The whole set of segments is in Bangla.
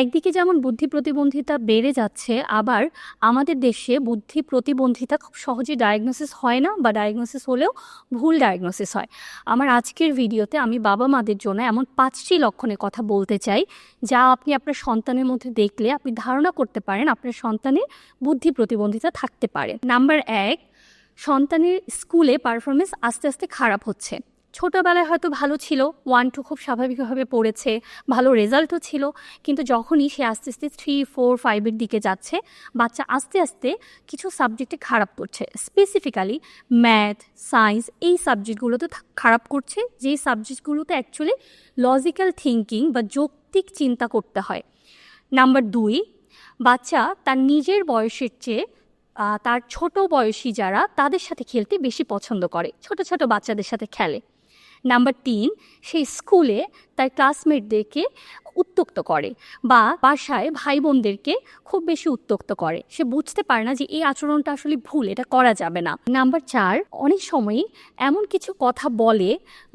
একদিকে যেমন বুদ্ধি প্রতিবন্ধিতা বেড়ে যাচ্ছে, আবার আমাদের দেশে বুদ্ধি প্রতিবন্ধিতা খুব সহজে ডায়াগনোসিস হয় না বা ডায়াগনোসিস হলেও ভুল ডায়াগনোসিস হয়। আমার আজকের ভিডিওতে আমি বাবা মাদের জন্য এমন পাঁচটি লক্ষণের কথা বলতে চাই, যা আপনি আপনার সন্তানের মধ্যে দেখলে আপনি ধারণা করতে পারেন আপনার সন্তানের বুদ্ধি প্রতিবন্ধিতা থাকতে পারে। নাম্বার এক, সন্তানের স্কুলে পারফরমেন্স আস্তে আস্তে খারাপ হচ্ছে। ছোটোবেলায় হয়তো ভালো ছিল ওয়ান টু খুব স্বাভাবিকভাবে পড়েছে, ভালো রেজাল্টও ছিল, কিন্তু যখনই সে আস্তে আস্তে থ্রি ফোর ফাইভের দিকে যাচ্ছে, বাচ্চা আস্তে আস্তে কিছু সাবজেক্টে খারাপ করছে। স্পেসিফিক্যালি ম্যাথ সায়েন্স এই সাবজেক্টগুলোতে খারাপ করছে, যেই সাবজেক্টগুলোতে অ্যাকচুয়ালি লজিক্যাল থিঙ্কিং বা যৌক্তিক চিন্তা করতে হয়। নাম্বার দুই, বাচ্চা তার নিজের বয়সের চেয়ে তার ছোট বয়সী যারা, তাদের সাথে খেলতে বেশি পছন্দ করে। ছোট ছোট বাচ্চাদের সাথে খেলে। নাম্বার তিন সেই স্কুলে তার ক্লাসমেটদেরকে উত্তক্ত করে বা বাসায় ভাই বোনদেরকে খুব বেশি উত্তক্ত করে। সে বুঝতে পারে না যে এই আচরণটা আসলে ভুল, এটা করা যাবে না। নাম্বার চার, অনেক সময়ই এমন কিছু কথা বলে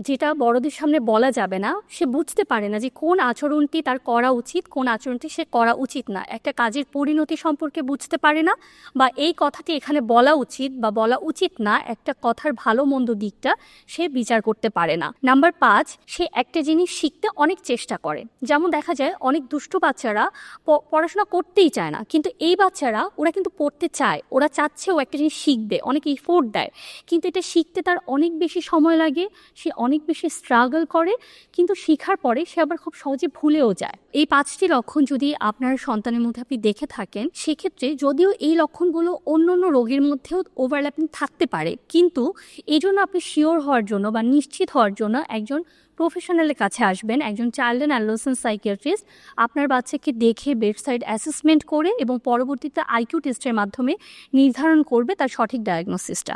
যেটা বড়দের সামনে বলা যাবে না। সে বুঝতে পারে না যে কোন আচরণটি তার করা উচিত, কোন আচরণটি সে করা উচিত না। একটা কাজের পরিণতি সম্পর্কে বুঝতে পারে না বা এই কথাটি এখানে বলা উচিত বা বলা উচিত না, একটা কথার ভালো মন্দ দিকটা সে বিচার করতে পারে না। নাম্বার পাঁচ, সে একটা জিনিস শিখতে অনেক চেষ্টা করে। যেমন দেখা যায় অনেক দুষ্টু বাচ্চারা পড়াশোনা করতেই চায় না। কিন্তু এই বাচ্চারা, ওরা কিন্তু পড়তে চায়। ওরা চাচ্ছে ও একটা জিনিস শিখবে, অনেক ইফোর্ট দেয়। কিন্তু এটা শিখতে তার অনেক বেশি সময় লাগে, সে অনেক বেশি স্ট্রাগল করে, কিন্তু শেখার পরে সে আবার খুব সহজে ভুলেও যায়। এই পাঁচটি লক্ষণ যদি আপনার সন্তানের মধ্যে আপনি দেখে থাকেন, সেক্ষেত্রে যদিও এই লক্ষণগুলো অন্য অন্য রোগের মধ্যেও ওভারল্যাপিং থাকতে পারে, কিন্তু এই জন্য আপনি শিওর হওয়ার জন্য বা নিশ্চিত হওয়ার জন্য একজন প্রফেশনালের কাছে আসবেন একজন চাইল্ড অ্যান্ড অ্যাডোলেসেন্ট সাইকিয়াট্রিস্ট। আপনার বাচ্চাকে দেখে বেডসাইড অ্যাসেসমেন্ট করে এবং পরবর্তীতে আইকিউ টেস্টের মাধ্যমে নির্ধারণ করবে তার সঠিক ডায়াগনোসিসটা।